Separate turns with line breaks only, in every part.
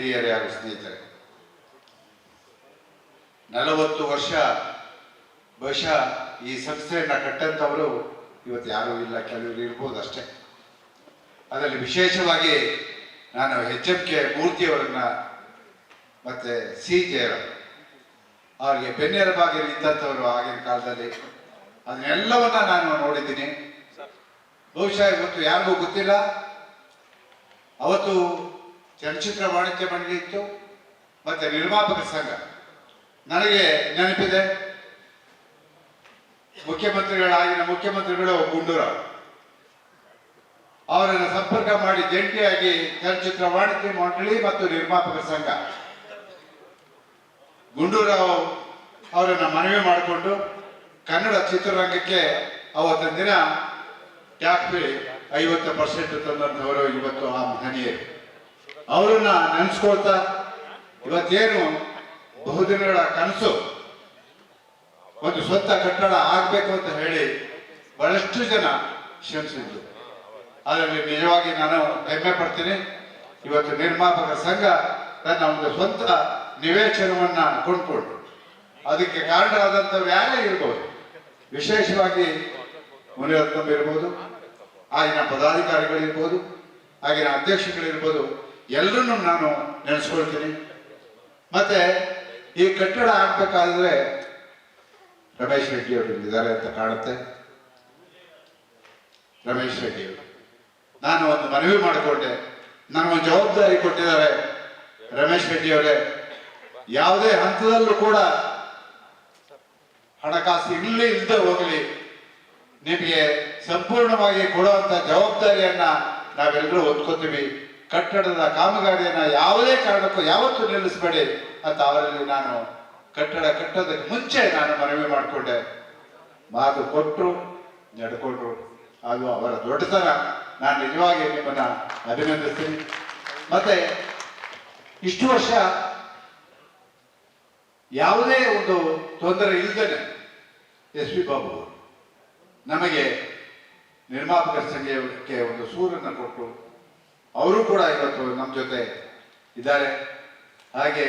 ಹಿರಿಯರೇ ಹಾಗೂ ಸ್ನೇಹಿತರೆ, ನಲವತ್ತು ವರ್ಷ ಬಹುಶಃ ಈ ಸಂಸ್ಥೆಯನ್ನ ಕಟ್ಟಂತವರು ಇವತ್ತು ಯಾರೂ ಇಲ್ಲ, ಕೆಲವರು ಇರ್ಬೋದು ಅಷ್ಟೇ. ಅದರಲ್ಲಿ ವಿಶೇಷವಾಗಿ ನಾನು ಎಚ್ ಎಂ ಕೆ ಮೂರ್ತಿಯವರನ್ನ ಮತ್ತೆ ಸಿ ಜಯರ ಅವರಿಗೆ ಬೆನ್ನೆಲುಬಾಗಿ ಇದ್ದಂಥವರು ಆಗಿನ ಕಾಲದಲ್ಲಿ, ಅದನ್ನೆಲ್ಲವನ್ನ ನಾನು ನೋಡಿದ್ದೀನಿ. ಬಹುಶಃ ಇವತ್ತು ಯಾರಿಗೂ ಗೊತ್ತಿಲ್ಲ. ಅವತ್ತು ಚಲನಚಿತ್ರ ವಾಣಿಜ್ಯ ಮಂಡಳಿ ಇತ್ತು, ಮತ್ತೆ ನಿರ್ಮಾಪಕ ಸಂಘ. ನನಗೆ ನೆನಪಿದೆ, ಮುಖ್ಯಮಂತ್ರಿಗಳಾಗಿನ ಮುಖ್ಯಮಂತ್ರಿಗಳು ಗುಂಡೂರಾವ್. ಅವರನ್ನು ಸಂಪರ್ಕ ಮಾಡಿ ಜಂಟಿಯಾಗಿ ಚಲನಚಿತ್ರ ವಾಣಿಜ್ಯ ಮಂಡಳಿ ಮತ್ತು ನಿರ್ಮಾಪಕ ಸಂಘ. ಗುಂಡೂರಾವ್ ಅವರನ್ನು ಮನವಿ ಮಾಡಿಕೊಂಡು ಕನ್ನಡ ಚಿತ್ರರಂಗಕ್ಕೆ ಅವತ್ತಿನ ದಿನ ಟ್ಯಾಕ್ಸ್ ಐವತ್ತು ಪರ್ಸೆಂಟ್ ತಂದಂಥವರು ಇವತ್ತು ಆ ಮಹನೀಯರು. ಅವರನ್ನ ನೆನೆಸ್ಕೊಳ್ತಾ ಇವತ್ತೇನು ಬಹುದಿನಗಳ ಕನಸು ಒಂದು ಸ್ವಂತ ಕಟ್ಟಡ ಆಗಬೇಕು ಅಂತ ಹೇಳಿ ಬಹಳಷ್ಟು ಜನ ಶ್ರಮಿಸಿದ್ರು. ಅದರಲ್ಲಿ ನಿಜವಾಗಿ ನಾನು ಹೆಮ್ಮೆ ಪಡ್ತೀನಿ. ಇವತ್ತು ನಿರ್ಮಾಪಕ ಸಂಘ ತನ್ನ ಒಂದು ಸ್ವಂತ ನಿವೇಶನವನ್ನ ಕೊಂಡ್ಕೊಂಡು ಅದಕ್ಕೆ ಕಾರಣರಾದಂಥವ್ರು ಯಾರೇ ಇರ್ಬೋದು, ವಿಶೇಷವಾಗಿ ಮುನಿರತ್ನಂ ಇರ್ಬೋದು, ಆಗಿನ ಪದಾಧಿಕಾರಿಗಳಿರ್ಬೋದು, ಆಗಿನ ಅಧ್ಯಕ್ಷಗಳಿರ್ಬೋದು ಎಲ್ಲರನ್ನೂ ನಾನು ನೆನೆಸ್ಕೊಳ್ತೀನಿ. ಮತ್ತೆ ಈ ಕಟ್ಟಡ ಆಗ್ಬೇಕಾದ್ರೆ ರಮೇಶ್ ರೆಡ್ಡಿ ಅವರು ಇದ್ದಾರೆ ಅಂತ ಕಾಣುತ್ತೆ. ರಮೇಶ್ ರೆಡ್ಡಿ ಅವರು. ನಾನು ಒಂದು ಮನವಿ ಮಾಡಿಕೊಂಡೆ. ನನಗೊಂದು ಜವಾಬ್ದಾರಿ ಕೊಟ್ಟಿದ್ದಾರೆ ರಮೇಶ್ ರೆಡ್ಡಿ ಅವರೇ. ಯಾವುದೇ ಹಂತದಲ್ಲೂ ಕೂಡ ಹಣಕಾಸು ಇಲ್ಲಿ ಇಲ್ಲದೆ ಹೋಗಲಿ. ನಿಮಗೆ ಸಂಪೂರ್ಣವಾಗಿ ಕೊಡುವಂತ ಜವಾಬ್ದಾರಿಯನ್ನ ನಾವೆಲ್ಲರೂ ಒತ್ಕೋತೀವಿ ಕಟ್ಟಡದ ಕಾಮಗಾರಿಯನ್ನು ಯಾವುದೇ ಕಾರಣಕ್ಕೂ ಯಾವತ್ತೂ ನಿಲ್ಲಿಸಬೇಡಿ ಅಂತ ಅವರಲ್ಲಿ ನಾನು ಕಟ್ಟಡ ಕಟ್ಟೋದಕ್ಕೆ ಮುಂಚೆ ನಾನು ಮನವಿ ಮಾಡಿಕೊಂಡೆ. ಮಾತು ಕೊಟ್ಟರು ನಡ್ಕೊಂಡ್ರು. ಅದು ಅವರ ದೊಡ್ಡತನ. ನಾನು ನಿಜವಾಗಿ ನಿಮ್ಮನ್ನ ಅಭಿನಂದಿಸ್ತೀನಿ. ಮತ್ತೆ ಇಷ್ಟು ವರ್ಷ ಯಾವುದೇ ಒಂದು ತೊಂದರೆ ಇಲ್ಲದೇ ಎಸ್ ಪಿ ಬಾಬು ನಮಗೆ ನಿರ್ಮಾಪಕ ಸಂಘಕ್ಕೆ ಒಂದು ಸೂರನ್ನು ಕೊಟ್ಟು ಅವರು ಕೂಡ ಇವತ್ತು ನಮ್ಮ ಜೊತೆ ಇದ್ದಾರೆ. ಹಾಗೆ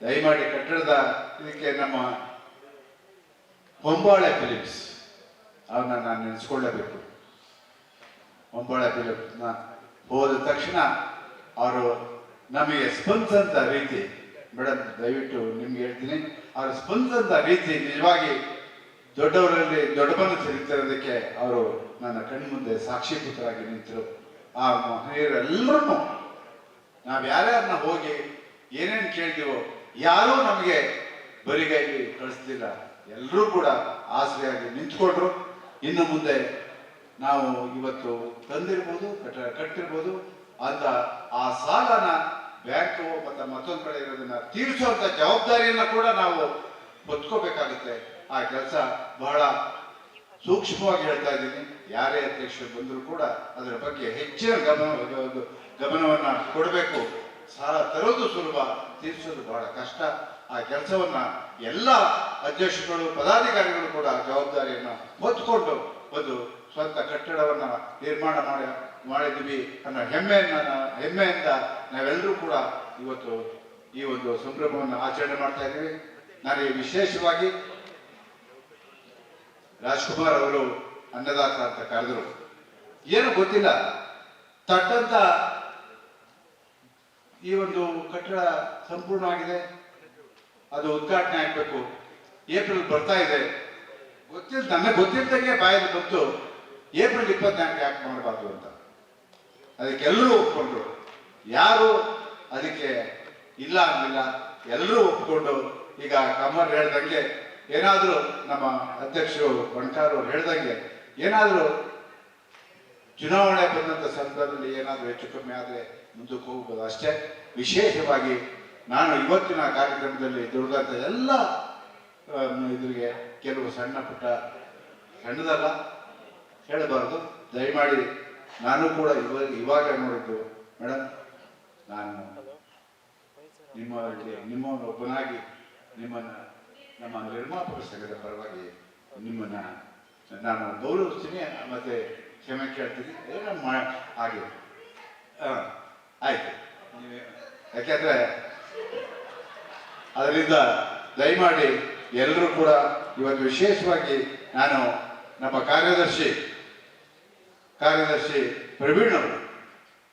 ದಯಮಾಡಿ ಕಟ್ಟಡದ ಇದಕ್ಕೆ ನಮ್ಮ ಹೊಂಬಾಳೆ ಫಿಲಿಪ್ಸ್ ಅವನ್ನ ನಾನು ನೆನೆಸ್ಕೊಳ್ಳೇಬೇಕು. ಹೊಂಬಾಳೆ ಫಿಲಿಪ್ಸ್ನ ಹೋದ ತಕ್ಷಣ ಅವರು ನಮಗೆ ಸ್ಪಂದಿಸಂತ ರೀತಿ, ಮೇಡಮ್ ದಯವಿಟ್ಟು ನಿಮ್ಗೆ ಹೇಳ್ತೀನಿ, ಅವರು ಸ್ಪಂದಿಸಂತ ರೀತಿ ನಿಜವಾಗಿ ದೊಡ್ಡವರಲ್ಲಿ ದೊಡ್ಡ ಮನಸ್ಸು ನಿಂತಿರೋದಕ್ಕೆ ಅವರು ನನ್ನ ಕಣ್ಮುಂದೆ ಸಾಕ್ಷೀಭೂತರಾಗಿ ನಿಂತರು. ಆ ಮಹಿಳೆಯರೆಲ್ಲರನ್ನು ನಾವು ಯಾರ್ಯಾರನ್ನ ಹೋಗಿ ಏನೇನು ಕೇಳ್ತೀವೋ ಯಾರೂ ನಮಗೆ ಬರಿಗೈಲಿ ಕಳಿಸ್ಲಿಲ್ಲ. ಎಲ್ಲರೂ ಕೂಡ ಆಸರೆಯಾಗಿ ನಿಂತ್ಕೊಂಡ್ರು. ಇನ್ನು ಮುಂದೆ ನಾವು ಇವತ್ತು ತಂದಿರ್ಬೋದು ಕಟ್ಟ ಕಟ್ಟಿರ್ಬೋದು. ಅಂತ ಆ ಸಾಲನ ಬ್ಯಾಂಕು ಮತ್ತು ಮತ್ತೊಂದು ಕಡೆ ಇರೋದನ್ನ ತೀರಿಸುವಂತ ಜವಾಬ್ದಾರಿಯನ್ನ ಕೂಡ ನಾವು ಹೊತ್ಕೋಬೇಕಾಗುತ್ತೆ. ಆ ಕೆಲಸ ಬಹಳ ಸೂಕ್ಷ್ಮವಾಗಿ ಹೇಳ್ತಾ ಇದ್ದೀನಿ. ಯಾರೇ ಅಧ್ಯಕ್ಷರು ಬಂದರೂ ಕೂಡ ಅದರ ಬಗ್ಗೆ ಹೆಚ್ಚಿನ ಗಮನ ಒಂದು ಗಮನವನ್ನು ಕೊಡಬೇಕು. ಸಾಲ ತರೋದು ಸುಲಭ, ತೀರಿಸೋದು ಬಹಳ ಕಷ್ಟ. ಆ ಕೆಲಸವನ್ನ ಎಲ್ಲ ಅಧ್ಯಕ್ಷರುಗಳು, ಪದಾಧಿಕಾರಿಗಳು ಕೂಡ ಜವಾಬ್ದಾರಿಯನ್ನು ಹೊತ್ಕೊಂಡು ಒಂದು ಸ್ವಂತ ಕಟ್ಟಡವನ್ನ ನಿರ್ಮಾಣ ಮಾಡಿ ಮಾಡಿದ್ವಿ ಅನ್ನೋ ಹೆಮ್ಮೆಯನ್ನ ಹೆಮ್ಮೆಯಿಂದ ನಾವೆಲ್ಲರೂ ಕೂಡ ಇವತ್ತು ಈ ಒಂದು ಸಂಭ್ರಮವನ್ನು ಆಚರಣೆ ಮಾಡ್ತಾ ಇದ್ದೀವಿ. ನನಗೆ ವಿಶೇಷವಾಗಿ ರಾಜ್ಕುಮಾರ್ ಅವರು ಅನ್ನದಾತ ಅಂತ ಕರೆದ್ರು. ಏನು ಗೊತ್ತಿಲ್ಲ. ತಟ್ಟಂತ ಈ ಒಂದು ಕಟ್ಟಡ ಸಂಪೂರ್ಣ ಆಗಿದೆ. ಅದು ಉದ್ಘಾಟನೆ ಆಗ್ಬೇಕು. ಏಪ್ರಿಲ್ ಬರ್ತಾ ಇದೆ. ಗೊತ್ತಿಲ್ಲ, ನನಗೆ ಗೊತ್ತಿಲ್ಲದಂಗೆ ಬಾಯಲ್ಲಿ ಬಂತು. ಏಪ್ರಿಲ್ ಇಪ್ಪತ್ನಾಲ್ಕು ಯಾಕೆ ಮಾಡಬಾರ್ದು ಅಂತ. ಅದಕ್ಕೆಲ್ಲರೂ ಒಪ್ಕೊಂಡ್ರು. ಯಾರು ಅದಕ್ಕೆ ಇಲ್ಲ ಅನ್ನಿಲ್ಲ ಎಲ್ಲರೂ ಒಪ್ಕೊಂಡು ಈಗ ಕಮರ್ ಹೇಳ್ದಂಗೆ ಏನಾದರೂ ನಮ್ಮ ಅಧ್ಯಕ್ಷರು ಬಂಟಾರು ಹೇಳ್ದಂಗೆ ಏನಾದರೂ ಚುನಾವಣೆ ಬಂದಂಥ ಸಂದರ್ಭದಲ್ಲಿ ಏನಾದರೂ ಹೆಚ್ಚು ಕಮ್ಮಿ ಆದರೆ ಮುಂದಕ್ಕೆ ಹೋಗ್ಬೋದು. ಅಷ್ಟೇ ವಿಶೇಷವಾಗಿ ನಾನು ಇವತ್ತಿನ ಕಾರ್ಯಕ್ರಮದಲ್ಲಿ ದುಡಿದಂಥ ಎಲ್ಲ ಇದ್ರಿಗೆ ಕೆಲವು ಸಣ್ಣ ಪುಟ್ಟ ಸಣ್ಣದಲ್ಲ ಹೇಳಬಾರ್ದು. ದಯಮಾಡಿ ನಾನು ಕೂಡ ಇವಾಗ ಇವಾಗ ನೋಡಿದ್ದು ಮೇಡಮ್ ನಾನು ನಿಮ್ಮಲ್ಲಿ ನಿಮ್ಮೊಬ್ಬನಾಗಿ ನಿಮ್ಮನ್ನ ನಮ್ಮ ನಿರ್ಮಾಪಕ ಸಂಘದ ಪರವಾಗಿ ನಿಮ್ಮನ್ನ ನಾನು ಗೌರವಿಸ್ತೀನಿ, ಮತ್ತೆ ಕ್ಷಮೆ ಕೇಳ್ತೀನಿ. ಏನೋ ಮಾ, ಹಾಗೆ. ಹಾಂ, ಆಯ್ತು. ಯಾಕೆಂದರೆ ಅದರಿಂದ ದಯಮಾಡಿ ಎಲ್ಲರೂ ಕೂಡ ಇವತ್ತು ವಿಶೇಷವಾಗಿ ನಾನು ನಮ್ಮ ಕಾರ್ಯದರ್ಶಿ ಕಾರ್ಯದರ್ಶಿ ಪ್ರವೀಣ್ ಅವರು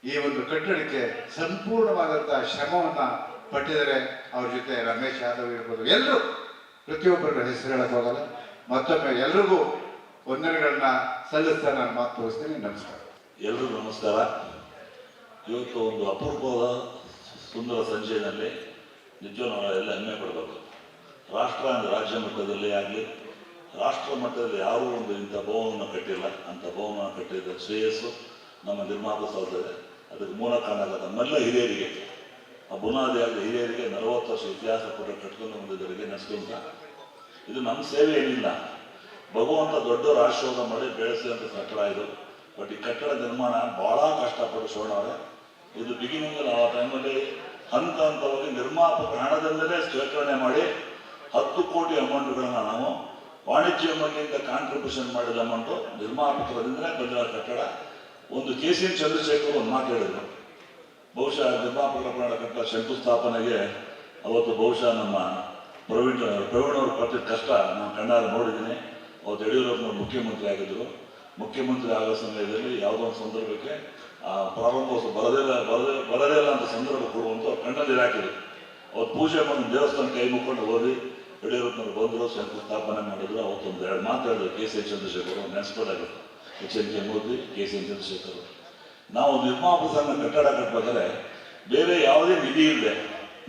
ಈ ಒಂದು ಕಟ್ಟಡಕ್ಕೆ ಸಂಪೂರ್ಣವಾದಂತಹ ಶ್ರಮವನ್ನ ಪಟ್ಟಿದರೆ ಅವ್ರ ಜೊತೆ ರಮೇಶ್ ಯಾದವ್ ಇರ್ಬೋದು. ಎಲ್ಲರೂ ಪ್ರತಿಯೊಬ್ಬರ ಹೆಸರು ಹೇಳೋಕ್ಕಾಗಲ್ಲ ಮತ್ತೊಮ್ಮೆ ಎಲ್ರಿಗೂ ವಂದನೆಗಳನ್ನ ಸಲ್ಲಿಸ್ತಾ ನಾನು ಮಾತು ತೋರಿಸ್ತೀನಿ. ನಮಸ್ಕಾರ.
ಎಲ್ರಿಗೂ ನಮಸ್ಕಾರ. ಇವತ್ತು ಒಂದು ಅಪರೂಪವಾದ ಸುಂದರ ಸಂಜೆಯಲ್ಲಿ ನಿಜವೂ ನಾವೆಲ್ಲ ಹೆಮ್ಮೆ ಪಡಬೇಕು. ರಾಷ್ಟ್ರ ಅಂದ್ರೆ ರಾಜ್ಯ ಮಟ್ಟದಲ್ಲಿ ಆಗಲಿ, ರಾಷ್ಟ್ರ ಮಟ್ಟದಲ್ಲಿ ಯಾರೂ ಒಂದು ಇಂಥ ಭವನವನ್ನು ಕಟ್ಟಿಲ್ಲ. ಅಂಥ ಭವನ ಕಟ್ಟಿದ ಶ್ರೇಯಸ್ಸು ನಮ್ಮ ನಿರ್ಮಾಪಕ ಸಹೋದರ ಅದಕ್ಕೆ ಮೂಲ ಕಾರಣ ನಮ್ಮೆಲ್ಲ ಹಿರಿಯರಿಗೆ. ಬುನಾದಿಯಾದ ಹಿರಿಯರಿಗೆ ನಲವತ್ತು ವರ್ಷ ಇತಿಹಾಸ ಕೂಡ ಕಟ್ಕೊಂಡು ಬಂದಿದ್ದವರಿಗೆ ನೆನೆಸ್ಕೊಂತ ಇದು ನಮ್ಮ ಸೇವೆ ಏನಿಲ್ಲ ಭಗವಂತ ದೊಡ್ಡ ಆಶೀರ್ವಾದ ಮಾಡಿ ಬೆಳೆಸಿದಂಥ ಕಟ್ಟಡ ಇದು. ಬಟ್ ಈ ಕಟ್ಟಡ ನಿರ್ಮಾಣ ಬಹಳ ಕಷ್ಟಪಟ್ಟು ಶೋಣವ್ರೆ. ಇದು ಬಿಗಿನಿಂಗ್ ಆ ಟೈಮಲ್ಲಿ ಹಂತ ಹಂತವಾಗಿ ನಿರ್ಮಾಪಕ ಹಣದಿಂದಲೇ ಶೇಖರಣೆ ಮಾಡಿ ಹತ್ತು ಕೋಟಿ ಅಮೌಂಟ್ಗಳನ್ನ ನಾವು ವಾಣಿಜ್ಯ ಮಂಡಿಯಿಂದ ಕಾಂಟ್ರಿಬ್ಯೂಷನ್ ಮಾಡಿದ ಅಮೌಂಟು ನಿರ್ಮಾಪಕರಿಂದಲೇ ಬಂದಿರೋ ಕಟ್ಟಡ. ಒಂದು ಕೆ ಸಿ ಚಂದ್ರಶೇಖರ್ ಒಂದು ಮಾತು ಹೇಳಿದ್ರು. ಬಹುಶಃ ದುರ್ಗಾಪುರ ಕಟ್ಟಡ ಶಂಕುಸ್ಥಾಪನೆಗೆ ಅವತ್ತು ಬಹುಶಃ ನಮ್ಮ ಪ್ರವೀಣ್ ಪ್ರವೀಣ್ ಅವರು ಪಟ್ಟಿದ ಕಷ್ಟ. ನಾನು ಕಣ್ಣಾರು ನೋಡಿದ್ದೀನಿ. ಅವತ್ತು ಯಡಿಯೂರಪ್ಪನವರು ಮುಖ್ಯಮಂತ್ರಿ ಆಗಿದ್ದರು ಮುಖ್ಯಮಂತ್ರಿ ಆಗೋ ಸಮಯದಲ್ಲಿ ಯಾವುದೋ ಒಂದು ಸಂದರ್ಭಕ್ಕೆ ಆ ಪ್ರಾರಂಭೋತ್ಸವ ಬರದೇ ಇಲ್ಲ, ಬರದೇ ಬರದೇ ಇಲ್ಲ ಅಂತ ಸಂದರ್ಭ ಕೊಡುವಂತ ಅವ್ರು ಕಣ್ಣಲ್ಲಿ ಹಾಕಿದ್ರು ಅವತ್ತು ಪೂಜೆ ಬಂದು ದೇವಸ್ಥಾನ ಕೈ ಮುಕ್ಕೊಂಡು ಓದಿ ಯಡಿಯೂರಪ್ಪನವರು ಬಂದರು, ಶಂಕುಸ್ಥಾಪನೆ ಮಾಡಿದ್ರು. ಅವತ್ತೊಂದು ಎರಡು ಮಾತಾಡಿದ್ರು K C Chandrashekhar ನೆನೆಸ್ಕೊಳ್ಳಾಗಿತ್ತು H N K Modi K C Chandrashekhar ನಾವು ನಿರ್ಮಾಪಕ ಸಂಘ ಕಟ್ಟಡ ಕಟ್ಟಬೇಕಾದ್ರೆ ಬೇರೆ ಯಾವುದೇ ನಿಧಿ ಇಲ್ಲದೆ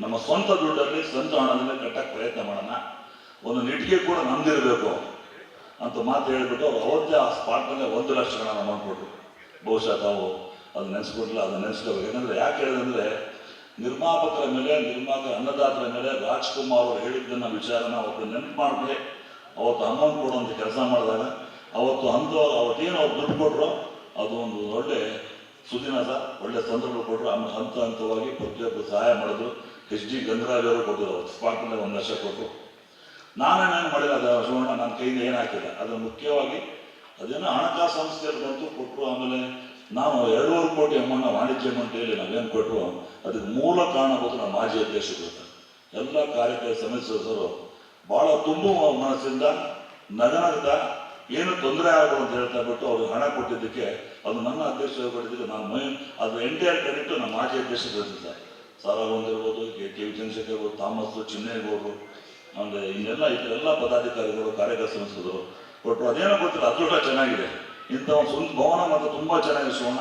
ನಮ್ಮ ಸ್ವಂತ ದುಡ್ಡಲ್ಲಿ ಸ್ವಂತ ಹಣದಲ್ಲಿ ಕಟ್ಟಕ್ಕೆ ಪ್ರಯತ್ನ ಮಾಡೋಣ. ಒಂದು ನಿಟ್ಟಿಗೆ ಕೂಡ ನಮ್ದಿರಬೇಕು ಅಂತ ಮಾತು ಹೇಳಿಬಿಟ್ಟು ಅವ್ರು ಅವತ್ತೇ ಆ ಸ್ಪಾಟ್ನಲ್ಲೇ ಒಂದು ಲಕ್ಷ ಹಣ ಮಾಡಿಕೊಟ್ರು. ಬಹುಶಃ ತಾವು ಅದು ನೆನೆಸ್ಕೊಡ್ಲಿಲ್ಲ ಅದನ್ನ ನೆನೆಸ್ಕೋಬೇಕು. ಯಾಕಂದ್ರೆ ಯಾಕೆ ಹೇಳಿದಂದ್ರೆ ನಿರ್ಮಾಪಕರ ಮೇಲೆ, ನಿರ್ಮಾಪಕ ಅನ್ನದಾತರ ಮೇಲೆ ರಾಜ್ಕುಮಾರ್ ಅವರು ಹೇಳಿದ್ದನ್ನ ವಿಚಾರನ ಅವತ್ತು ನೆನಪು ಮಾಡಿದ್ರೆ ಅವತ್ತು ಅಮೌಂಟ್ ಕೊಡುವಂಥ ಕೆಲಸ ಮಾಡಿದಾಗ ಅವತ್ತು ಅಂದ ಅವತ್ತೇನು ಅವ್ರು ದುಡ್ಡು ಕೊಟ್ಟರು ಅದು ಒಂದು ಒಳ್ಳೆ ಸುದಿನ ಒಳ್ಳೆ ಸಂದರ್ಭ ಕೊಟ್ಟರು, ಆಮೇಲೆ ಹಂತ ಹಂತವಾಗಿ ಪ್ರತಿಯೊಬ್ಬರು ಸಹಾಯ ಮಾಡಿದ್ರು. ಎಚ್ ಡಿ ಗಂಗರಾಜ್ ಅವರು ಕೊಟ್ಟರು ಅವ್ರು ಸ್ಪಾಟ್ನಲ್ಲೇ ಒಂದು ಲಕ್ಷ ಕೊಟ್ಟರು. ನಾನೇನೇನು ಮಾಡಿಲ್ಲ ಅದು ಶಿವಣ್ಣ ನನ್ನ ಕೈಯಿಂದ ಏನು ಹಾಕಿಲ್ಲ ಅದು ಮುಖ್ಯವಾಗಿ ಅದೇನೋ ಹಣಕಾಸು ಸಂಸ್ಥೆಯಲ್ಲಿ ಬಂತು ಕೊಟ್ಟರು ಆಮೇಲೆ ನಾವು ಎರಡೂವರೆ ಕೋಟಿ ಅಮ್ಮನ ವಾಣಿಜ್ಯ ಮಂಡಳಿಯಲ್ಲಿ ನಾವೇನು ಕೊಟ್ಟರು ಅದಕ್ಕೆ ಮೂಲ ಕಾರಣ ಬಂದು ನಮ್ಮ ಮಾಜಿ ಅಧ್ಯಕ್ಷರು ಎಲ್ಲ ಕಾರ್ಯಕ್ರಮ ಸಮಿತಿ ಸದಸ್ಯರು ಬಹಳ ತುಂಬುವ ಮನಸ್ಸಿಂದ ನಗನಗ್ತಾ ಏನು ತೊಂದರೆ ಆಗದು ಅಂತ ಹೇಳ್ತಾ ಬಿಟ್ಟು ಅವರು ಹಣ ಕೊಟ್ಟಿದ್ದಕ್ಕೆ ಅದು ನನ್ನ ಅಧ್ಯಕ್ಷರು ಕೊಟ್ಟಿದ್ದಕ್ಕೆ ನಾನು ಮೈ ಅದು ಎಂಟೈರ್ ಕ್ರೆಡಿಟ್ ನಮ್ಮ ಮಾಜಿ ಅಧ್ಯಕ್ಷರು ಸರ್ ಸಾರಾಗೊಂದ್ ಇರ್ಬೋದು ಕೆ ಕೆ ಚಂದ್ರಶೇಖರ್ ಇರ್ಬೋದು ಥಾಮಸ್ ಚಿನ್ನೇಗೌಡರು ಆಮೇಲೆ ಇನ್ನೆಲ್ಲ ಇದೆಲ್ಲ ಪದಾಧಿಕಾರಿಗಳು, ಕಾರ್ಯಕರ್ತ ಸದಸ್ಯರು ಕೊಟ್ಟರು. ಅದೇನೋ ಗೊತ್ತಿಲ್ಲ ಅದೃಷ್ಟ ಚೆನ್ನಾಗಿದೆ. ಇಂಥ ಒಂದು ಭವನ ಮಾತ್ರ ತುಂಬ ಚೆನ್ನಾಗಿದೆ ಸೋಣ